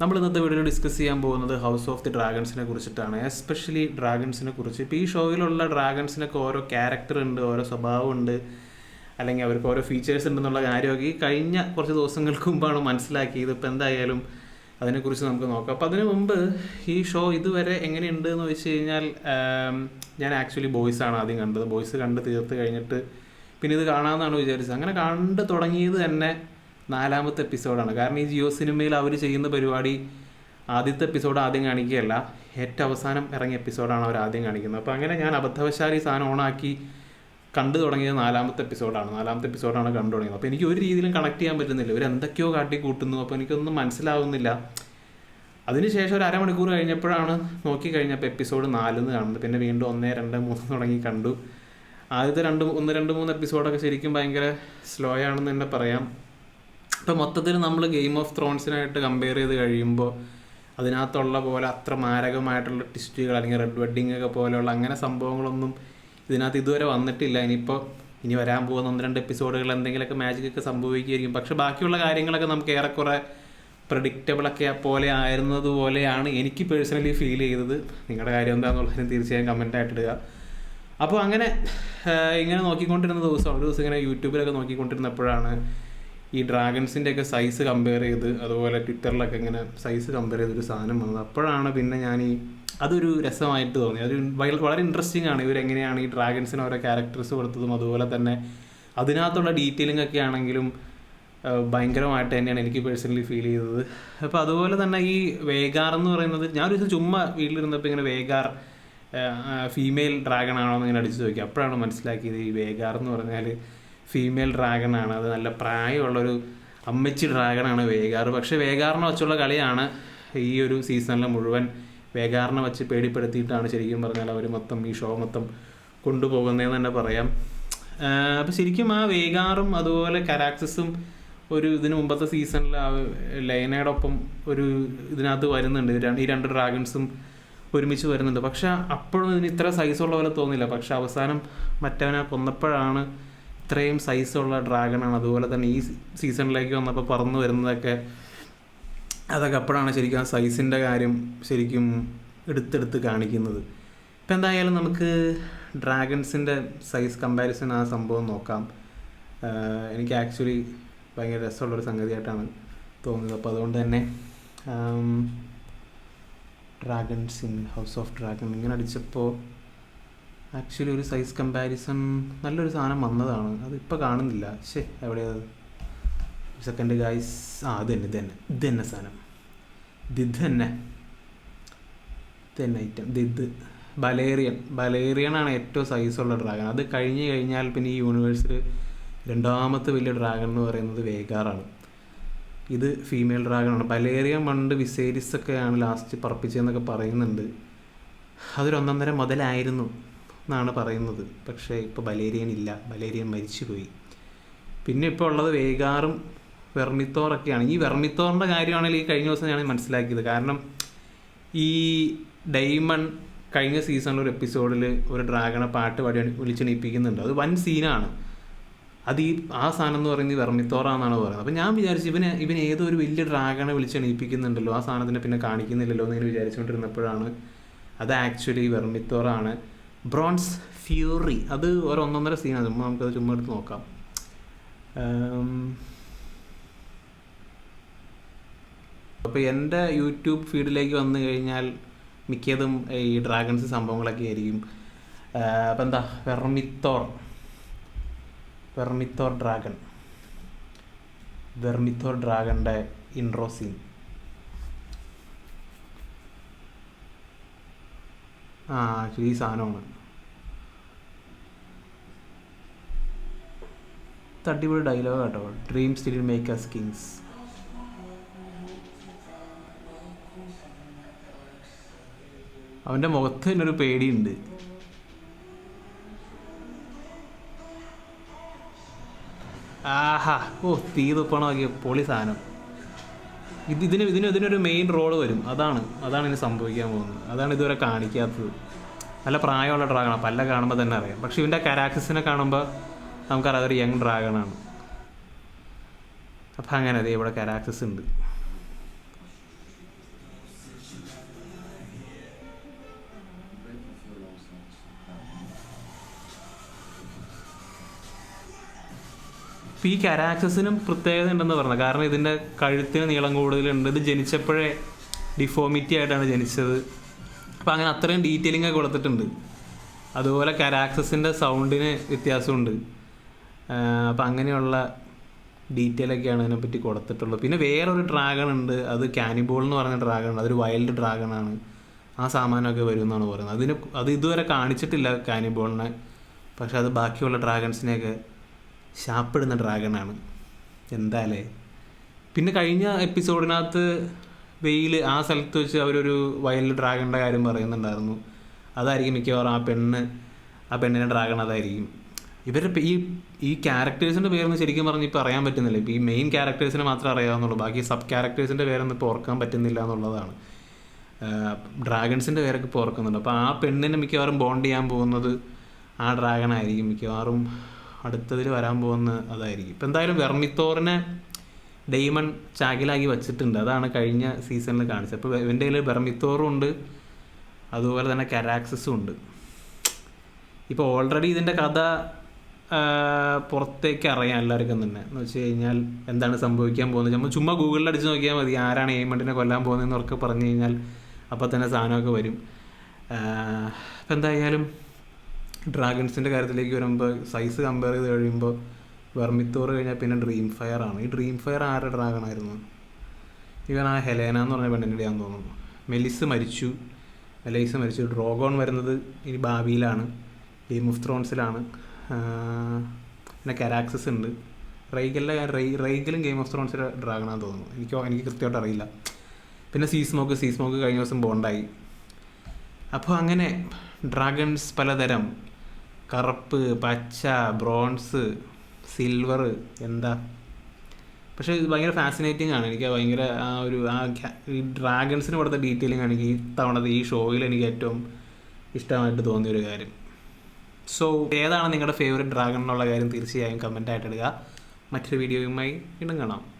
നമ്മൾ ഇന്നത്തെ വീഡിയോയിൽ ഡിസ്കസ് ചെയ്യാൻ പോകുന്നത് ഹൗസ് ഓഫ് ദി ഡ്രാഗൺസിനെ കുറിച്ചിട്ടാണ്. എസ്പെഷ്യലി ഡ്രാഗൺസിനെ കുറിച്ച്. ഇപ്പോൾ ഈ ഷോയിലുള്ള ഡ്രാഗൺസിനൊക്കെ ഓരോ ക്യാരക്ടർ ഉണ്ട് ഓരോ സ്വഭാവമുണ്ട് അല്ലെങ്കിൽ അവർക്ക് ഓരോ ഫീച്ചേഴ്സ് ഉണ്ടെന്നുള്ള കാര്യമൊക്കെ ഈ കഴിഞ്ഞ കുറച്ച് ദിവസങ്ങൾക്ക് മുമ്പാണ് മനസ്സിലാക്കിയത്. ഇപ്പോൾ എന്തായാലും അതിനെക്കുറിച്ച് നമുക്ക് നോക്കാം. അപ്പോൾ അതിനു മുമ്പ് ഈ ഷോ ഇതുവരെ എങ്ങനെയുണ്ട് എന്ന് വെച്ച് കഴിഞ്ഞാൽ ഞാൻ ആക്ച്വലി ബോയ്സ് ആണ് ആദ്യം കണ്ടത്. ബോയ്സ് കണ്ട് തീർത്ത് കഴിഞ്ഞിട്ട് പിന്നെ ഇത് കാണാമെന്നാണ് വിചാരിച്ചത്. അങ്ങനെ കണ്ട് തുടങ്ങിയത് തന്നെ നാലാമത്തെ എപ്പിസോഡാണ്. കാരണം ഈ ജിയോ സിനിമയിൽ അവർ ചെയ്യുന്ന പരിപാടി ആദ്യത്തെ എപ്പിസോഡ് ആദ്യം കാണിക്കുകയല്ല ഏറ്റവും അവസാനം ഇറങ്ങിയ എപ്പിസോഡാണ് അവർ ആദ്യം കാണിക്കുന്നത്. അപ്പോൾ അങ്ങനെ ഞാൻ അബദ്ധവശാൽ ഈ സാധനം ഓണാക്കി കണ്ടു തുടങ്ങിയത് നാലാമത്തെ എപ്പിസോഡാണ്. നാലാമത്തെ എപ്പിസോഡാണ് കണ്ടു തുടങ്ങിയത്. അപ്പോൾ എനിക്ക് ഒരു രീതിയിലും കണക്ട് ചെയ്യാൻ പറ്റുന്നില്ല. ഇവർ എന്തൊക്കെയോ കാട്ടി കൂട്ടുന്നു. അപ്പോൾ എനിക്കൊന്നും മനസ്സിലാവുന്നില്ല. അതിനുശേഷം ഒരു അരമണിക്കൂർ കഴിഞ്ഞപ്പോഴാണ് നോക്കി കഴിഞ്ഞപ്പോൾ എപ്പിസോഡ് നാലിന്ന് കാണുന്നത്. പിന്നെ വീണ്ടും ഒന്ന് രണ്ട് മൂന്ന് തുടങ്ങി കണ്ടു. ആദ്യത്തെ രണ്ട് ഒന്ന് രണ്ട് മൂന്ന് എപ്പിസോഡൊക്കെ ശരിക്കും ഭയങ്കര സ്ലോ ആണെന്ന് തന്നെ പറയാം. ഇപ്പം മൊത്തത്തിൽ നമ്മൾ ഗെയിം ഓഫ് ത്രോൺസിനായിട്ട് കമ്പയർ ചെയ്ത് കഴിയുമ്പോൾ അതിനകത്തുള്ള പോലെ അത്ര മാരകമായിട്ടുള്ള ടിസ്റ്റുകൾ അല്ലെങ്കിൽ റെഡ് വെഡ്ഡിങ് ഒക്കെ പോലെയുള്ള അങ്ങനെ സംഭവങ്ങളൊന്നും ഇതിനകത്ത് ഇതുവരെ വന്നിട്ടില്ല. ഇനിയിപ്പോൾ ഇനി വരാൻ പോകുന്ന ഒന്ന് രണ്ട് എപ്പിസോഡുകൾ എന്തെങ്കിലുമൊക്കെ മാജിക് ഒക്കെ സംഭവിക്കുകയായിരിക്കും. പക്ഷെ ബാക്കിയുള്ള കാര്യങ്ങളൊക്കെ നമുക്ക് ഏറെക്കുറെ പ്രഡിക്റ്റബിളൊക്കെ പോലെ ആയിരുന്നത് പോലെയാണ് എനിക്ക് പേഴ്സണലി ഫീൽ ചെയ്തത്. നിങ്ങളുടെ കാര്യം എന്താണെന്നുള്ളതിന് തീർച്ചയായും കമന്റായിട്ടിടുക അപ്പോൾ അങ്ങനെ ഇങ്ങനെ നോക്കിക്കൊണ്ടിരുന്ന ദിവസം ഒരു ദിവസം ഇങ്ങനെ യൂട്യൂബിലൊക്കെ നോക്കിക്കൊണ്ടിരുന്നപ്പോഴാണ് ഈ ഡ്രാഗൺസിന്റെ ഒക്കെ സൈസ് കമ്പയർ ചെയ്ത് അതുപോലെ ട്വിറ്ററിലൊക്കെ ഇങ്ങനെ സൈസ് കമ്പയർ ചെയ്തൊരു സാധനം വന്നത്. അപ്പോഴാണ് പിന്നെ ഞാൻ ഈ അതൊരു രസമായിട്ട് തോന്നി അതൊരു വളരെ ഇൻട്രസ്റ്റിംഗ് ആണ്. ഇവരെങ്ങനെയാണ് ഈ ഡ്രാഗൺസിന് ഓരോ ക്യാരക്ടേഴ്സ് കൊടുത്തതും അതുപോലെ തന്നെ അതിനകത്തുള്ള ഡീറ്റെയിലിംഗ് ഒക്കെ ആണെങ്കിലും ഭയങ്കരമായിട്ട് തന്നെയാണ് എനിക്ക് പേഴ്സണലി ഫീൽ ചെയ്തത്. അപ്പോൾ അതുപോലെ തന്നെ ഈ വേഗാർ എന്ന് പറയുന്നത് ഞാൻ ഒരു ദിവസം ചുമ്മാ വീട്ടിലിരുന്നപ്പോൾ ഇങ്ങനെ വേഗാർ ഫീമെയിൽ ഡ്രാഗൺ ആണോ എന്ന് ഇങ്ങനെ അടിച്ചു നോക്കി അപ്പോഴാണ് മനസ്സിലാക്കിയത് ഈ വേഗാർ എന്ന് പറഞ്ഞാൽ ഫീമെയിൽ ഡ്രാഗൺ ആണ്. അത് നല്ല പ്രായമുള്ളൊരു അമ്മച്ചി ഡ്രാഗണാണ് വേഗാർ പക്ഷേ വേഗാറിനെ വെച്ചുള്ള കളിയാണ് ഈ ഒരു സീസണിൽ മുഴുവൻ വേഗാറിനെ വെച്ച് പേടിപ്പെടുത്തിയിട്ടാണ് ശരിക്കും പറഞ്ഞാൽ അവർ മൊത്തം ഈ ഷോ മൊത്തം കൊണ്ടുപോകുന്നതെന്ന് തന്നെ പറയാം. അപ്പോൾ ശരിക്കും ആ വേഗാറും അതുപോലെ കരാക്സസും ഒരു ഇതിന് മുമ്പത്തെ സീസണിൽ ആ ലൈനയോടൊപ്പം ഒരു ഇതിനകത്ത് വരുന്നുണ്ട്. ഈ രണ്ട് ഡ്രാഗൺസും ഒരുമിച്ച് വരുന്നുണ്ട്. പക്ഷേ അപ്പോഴും ഇതിന് ഇത്ര സൈസുള്ള പോലെ തോന്നില്ല. പക്ഷെ അവസാനം മറ്റവനെ കൊന്നപ്പോഴാണ് ഇത്രയും സൈസുള്ള ഡ്രാഗണാണ് അതുപോലെ തന്നെ ഈ സീസണിലേക്ക് വന്നപ്പോൾ പറന്നു വരുന്നതൊക്കെ അതൊക്കെ അപ്പോഴാണ് ശരിക്കും ആ സൈസിന്റെ കാര്യം ശരിക്കും എടുത്തെടുത്ത് കാണിക്കുന്നത്. ഇപ്പം എന്തായാലും നമുക്ക് ഡ്രാഗൺസിന്റെ സൈസ് കമ്പാരിസൺ ആ സംഭവം നോക്കാം. എനിക്ക് ആക്ച്വലി ഭയങ്കര രസമുള്ളൊരു സംഗതിയായിട്ടാണ് തോന്നുന്നത് അപ്പോൾ അതുകൊണ്ട് തന്നെ dragons in house of dragon ഇങ്ങനെ അടിച്ചപ്പോൾ ആക്ച്വലി ഒരു സൈസ് കമ്പാരിസൺ നല്ലൊരു സാധനം വന്നതാണ്. അത് ഇപ്പം കാണുന്നില്ല ശേ എവിടെയത് സെക്കൻഡ് ഗായ്സ് ആ അത് തന്നെ ഇത് തന്നെ. ഇത് തന്നെ സാധനം. ദിദ് ഇത് തന്നെ. ഇത് തന്നെ ഐറ്റം ഇത് ഇത്. ബലേറിയൻ. ബലേറിയൻ ആണ് ഏറ്റവും സൈസുള്ള ഡ്രാഗൺ അത് കഴിഞ്ഞ് കഴിഞ്ഞാൽ പിന്നെ ഈ യൂണിവേഴ്സിൽ രണ്ടാമത്തെ വലിയ ഡ്രാഗൺ എന്ന് പറയുന്നത് വേഗാറാണ് ഇത് ഫീമെയിൽ ഡ്രാഗണാണ് ബലേറിയൻ പണ്ട് വിസേരിസ് ഒക്കെയാണ് ലാസ്റ്റ് പറപ്പിച്ചതെന്നൊക്കെ പറയുന്നുണ്ട്. അതൊരു ഒന്നൊന്നര മുതലായിരുന്നു. എന്നാണ് പറയുന്നത്. പക്ഷേ ഇപ്പോൾ ബലേരിയൻ ഇല്ല. ബലേരിയൻ മരിച്ചുപോയി. പിന്നെ ഇപ്പോൾ ഉള്ളത് വേഗാറും വെർമിത്തോറൊക്കെയാണ് ഈ വെർമിത്തോറിന്റെ കാര്യമാണെങ്കിൽ ഈ കഴിഞ്ഞ ദിവസം ഞാൻ മനസ്സിലാക്കിയത്. കാരണം ഈ ഡൈമൺ കഴിഞ്ഞ സീസണിൽ ഒരു എപ്പിസോഡിൽ ഒരു ഡ്രാഗണെ പാട്ട് പാടി വിളിച്ചെണീപ്പിക്കുന്നുണ്ട്. അത് വൻ സീനാണ്. അത് ഈ ആ സാധനം എന്ന് പറയുന്നത് വെർമിത്തോറാന്നാണ് പറയുന്നത്. അപ്പം ഞാൻ വിചാരിച്ചു ഇവന് ഇവൻ ഏതോ ഒരു വലിയ ഡ്രാഗണെ വിളിച്ചെണീപ്പിക്കുന്നുണ്ടല്ലോ. ആ സാധനത്തിനെ പിന്നെ കാണിക്കുന്നില്ലല്ലോ എന്ന് ഇങ്ങനെ വിചാരിച്ചുകൊണ്ടിരുന്നപ്പോഴാണ് അത് ആക്ച്വലി വെർമിത്തോറാണ് ബ്രോൺസ് ഫ്യൂറി അത് ഒരു ഒന്നൊന്നര സീനാണ് ചുമ്മാ നമുക്കത് ചുമ്മാ എടുത്ത് നോക്കാം. അപ്പോൾ എന്റെ യൂട്യൂബ് ഫീഡിലേക്ക് വന്നു കഴിഞ്ഞാൽ മിക്കതും ഈ ഡ്രാഗൺസ് സംഭവങ്ങളൊക്കെ ആയിരിക്കും. അപ്പം എന്താ? വെർമിത്തോർ. Vermithor dragon. വെർമിത്തോർ ഡ്രാഗണിന്റെ ഇൻട്രോ സീൻ ആ ആക്ച്വലി ഈ സാധനമാണ്. അടിപൊളി ഡയലോഗ് കേട്ടോ dream still make us kings അവന്റെ മുഖത്ത് തന്നെ ഒരു പേടിയുണ്ട്. ആഹാ. ഓ തീ തുപ്പണമാക്കിയ പൊളി സാധനം. ഇത് ഇതിന് ഇതിന് ഇതിനൊരു മെയിൻ റോൾ വരും. അതാണ് അതാണ് ഇനി സംഭവിക്കാൻ പോകുന്നത്. അതാണ് ഇതുവരെ കാണിക്കാത്തത്. നല്ല പ്രായമുള്ള ഡ്രാഗണാണ് പല്ല കാണുമ്പോൾ തന്നെ അറിയാം. പക്ഷെ ഇവന്റെ കരാക്സിനെ കാണുമ്പോൾ നമുക്കറിയാം അതൊരു യങ് ഡ്രാഗണാണ് അപ്പം അങ്ങനെ അതെ ഇവിടെ കരാക്സസ് ഉണ്ട്. ഈ കരാക്സസിനും പ്രത്യേകത ഉണ്ടെന്ന് പറഞ്ഞത് കാരണം ഇതിന്റെ കഴുത്തിന് നീളം കൂടുതലുണ്ട് ഇത് ജനിച്ചപ്പോഴേ ഡിഫോമിറ്റി ആയിട്ടാണ് ജനിച്ചത്. അപ്പം അങ്ങനെ അത്രയും ഡീറ്റെയിലിംഗ് ഒക്കെ കൊടുത്തിട്ടുണ്ട്. അതുപോലെ കരാക്സസിന്റെ സൗണ്ടിന് വ്യത്യാസമുണ്ട്. അപ്പം അങ്ങനെയുള്ള ഡീറ്റെയിൽ ഒക്കെയാണ് അതിനെപ്പറ്റി കൊടുത്തിട്ടുള്ളത്. പിന്നെ വേറൊരു ഡ്രാഗൺ ഉണ്ട്. അത് കാനിബോൾ എന്ന് പറഞ്ഞ ഡ്രാഗൺ ഉണ്ട്. അതൊരു വൈൽഡ് ഡ്രാഗൺ ആണ്. ആ സാമാനമൊക്കെ വരും എന്നാണ് പറയുന്നത്. അതിന് അത് ഇതുവരെ കാണിച്ചിട്ടില്ല കാനിബോളിനെ പക്ഷെ അത് ബാക്കിയുള്ള ഡ്രാഗൺസിനെയൊക്കെ ശാപ്പിടുന്ന ഡ്രാഗണാണ് എന്താലേ? പിന്നെ കഴിഞ്ഞ എപ്പിസോഡിനകത്ത് വെയിൽ ആ സ്ഥലത്ത് വെച്ച് അവരൊരു വൈൽഡ് ഡ്രാഗണിന്റെ കാര്യം പറയുന്നുണ്ടായിരുന്നു. അതായിരിക്കും മിക്കവാറും ആ പെണ്ണ് ആ പെണ്ണിന്റെ ഡ്രാഗൺ അതായിരിക്കും. ഇവരുടെ ഈ ഈ ക്യാരക്ടേഴ്സിന്റെ പേരൊന്നും ശരിക്കും പറഞ്ഞ് ഇപ്പോൾ അറിയാൻ പറ്റുന്നില്ല. ഇപ്പോൾ ഈ മെയിൻ ക്യാരക്ടേഴ്സിനെ മാത്രമേ അറിയാവുന്നുള്ളൂ. ബാക്കി സബ് ക്യാരക്ടേഴ്സിന്റെ പേരൊന്നും ഇപ്പോൾ ഓർക്കാൻ പറ്റുന്നില്ല എന്നുള്ളതാണ്. ഡ്രാഗൺസിന്റെ പേരൊക്കെ ഇപ്പോൾ ഓർക്കുന്നുണ്ട്. അപ്പോൾ ആ പെണ്ണിനെ മിക്കവാറും ബോണ്ട് ചെയ്യാൻ പോകുന്നത് ആ ഡ്രാഗൺ ആയിരിക്കും. മിക്കവാറും അടുത്തതിൽ വരാൻ പോകുന്ന അതായിരിക്കും. ഇപ്പം എന്തായാലും വെർമിത്തോറിനെ ഡെയ്മൺ ചാകിലാക്കി വെച്ചിട്ടുണ്ട്. അതാണ് കഴിഞ്ഞ സീസണിൽ കാണിച്ചത്. അപ്പോൾ ഇവന്റെ കയ്യിൽ വെർമിത്തോറും ഉണ്ട്. അതുപോലെ തന്നെ കരാക്സസും ഉണ്ട്. ഇപ്പോൾ ഓൾറെഡി ഇതിന്റെ കഥ പുറത്തേക്ക് അറിയാം എല്ലാവർക്കും തന്നെ എന്ന് വെച്ച് കഴിഞ്ഞാൽ എന്താണ് സംഭവിക്കാൻ പോകുന്നത്? നമ്മൾ ചുമ്മാ ഗൂഗിളിൽ അടിച്ച് നോക്കിയാൽ മതി. ആരാണ് എയ്മണ്ടിനെ കൊല്ലാൻ പോകുന്നതെന്ന് ഉറക്കെ പറഞ്ഞു കഴിഞ്ഞാൽ അപ്പോൾ തന്നെ സാധനമൊക്കെ വരും. അപ്പം എന്തായാലും ഡ്രാഗൺസിന്റെ കാര്യത്തിലേക്ക് വരുമ്പോൾ സൈസ് കമ്പയർ ചെയ്ത് കഴിയുമ്പോൾ വെർമിത്തോറ് കഴിഞ്ഞാൽ പിന്നെ ഡ്രീം ഫയർ ആണ്. ഈ ഡ്രീം ഫയർ ആരുടെ ഡ്രാഗൺ ആയിരുന്നു? ഇവൻ ആ ഹെലേന എന്ന് പറഞ്ഞ പെണ്ണിന്റെ തോന്നുന്നു. മെലിസ് മരിച്ചു. മെലൈസ് മരിച്ചു. ഡ്രോഗോൺ വരുന്നത് ഇനി ഭാവിയിലാണ്. ഗെയിം ഓഫ് ത്രോൺസിലാണ് പിന്നെ കരാക്സസ് ഉണ്ട്. റൈഗലിലെ റൈ റൈഗലും ഗെയിം ഓഫ് ത്രോൺസിലെ ഡ്രാഗണാന്ന് തോന്നുന്നു. എനിക്ക് എനിക്ക് കൃത്യമായിട്ട് അറിയില്ല. പിന്നെ സീസ്മോക്ക് സീസ്മോക്ക് കഴിഞ്ഞ ദിവസം ബോണ്ടായി അപ്പോൾ അങ്ങനെ ഡ്രാഗൺസ് പലതരം. കറുപ്പ് പച്ച ബ്രോൺസ് സിൽവർ എന്താ? പക്ഷേ ഇത് ഭയങ്കര ഫാസിനേറ്റിംഗ് ആണ്. എനിക്ക് ഭയങ്കര ആ ഒരു ആ ഈ ഡ്രാഗൺസിന് കൊടുത്ത ഡീറ്റെയിലിംഗ് ആണ് എനിക്ക് ഈ തവണത്തെ ഈ ഷോയിൽ എനിക്ക് ഏറ്റവും ഇഷ്ടമായിട്ട് തോന്നിയ ഒരു കാര്യം. സോ ഏതാണ് നിങ്ങളുടെ ഫേവറേറ്റ് ഡ്രാഗൺ എന്നുള്ള കാര്യം തീർച്ചയായും കമന്റ് ആയിട്ട് ഇടുക. മറ്റൊരു വീഡിയോയുമായി വീണ്ടും കാണാം